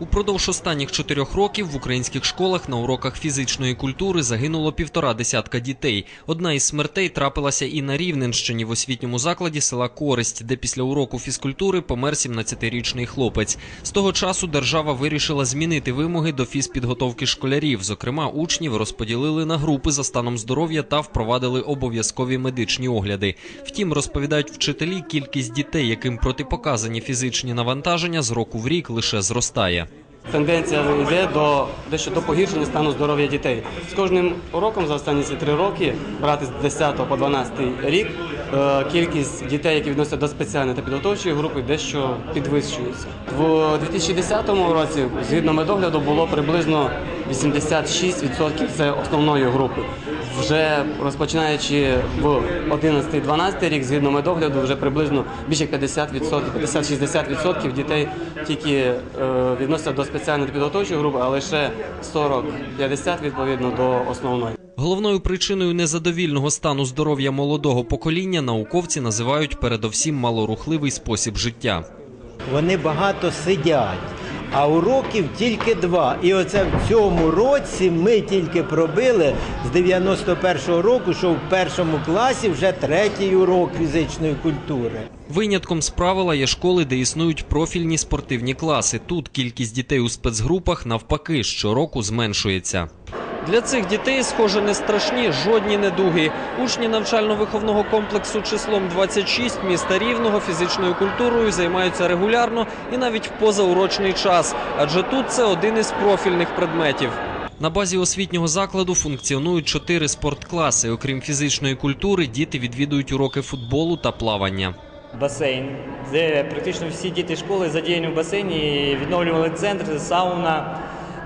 Упродовж останніх чотирьох років в українських школах на уроках фізичної культури загинуло півтора десятка дітей. Одна із смертей трапилася і на Рівненщині в освітньому закладі села Користь, де після уроку фізкультури помер 17-річний хлопець. З того часу держава вирішила змінити вимоги до фізпідготовки школярів. Зокрема, учнів розподілили на групи за станом здоров'я та впровадили обов'язкові медичні огляди. Втім, розповідають вчителі, кількість дітей, яким протипоказані фізичні навантаження, з року в рік лише зростає. Тенденція йде до дещо до погіршення стану здоров'я дітей. З кожним роком за останні ці три роки, брати з 10 по 12 рік, е, кількість дітей, які відносяться до спеціальної та підготовчої групи, дещо підвищується. В 2010 році, згідно медогляду, було приблизно 86% це основної групи. Вже розпочинаючи в 11-12 рік, згідно медогляду, вже приблизно більше як 50%, 50-60% дітей тільки е, відносяться до спеціальної підготовчої групи, а лише 40-50% відповідно до основної. Головною причиною незадовільного стану здоров'я молодого покоління науковці називають передовсім малорухливий спосіб життя. Вони багато сидять, а уроків тільки два. І оце в цьому році ми тільки пробили з 91-го року, що в першому класі вже третій урок фізичної культури. Винятком з правила є школи, де існують профільні спортивні класи. Тут кількість дітей у спецгрупах навпаки щороку зменшується. Для цих дітей, схоже, не страшні жодні недуги. Учні навчально-виховного комплексу числом 26 міста Рівного фізичною культурою займаються регулярно і навіть в позаурочний час, адже тут це один із профільних предметів. На базі освітнього закладу функціонують чотири спорткласи. Окрім фізичної культури, діти відвідують уроки футболу та плавання. басейн, де практично всі діти школи задіяні в басейні, відновлювали центр, сауна.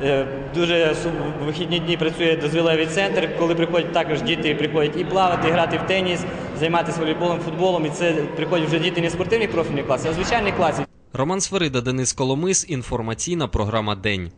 Е, Дуже в вихідні дні працює дозвілевий центр, коли приходять також діти приходять і плавати, і грати в теніс, займатися волейболом, футболом. І це приходять вже діти не спортивні профільні класи, а звичайні класи. Роман Сверида, Денис Коломис. Інформаційна програма День.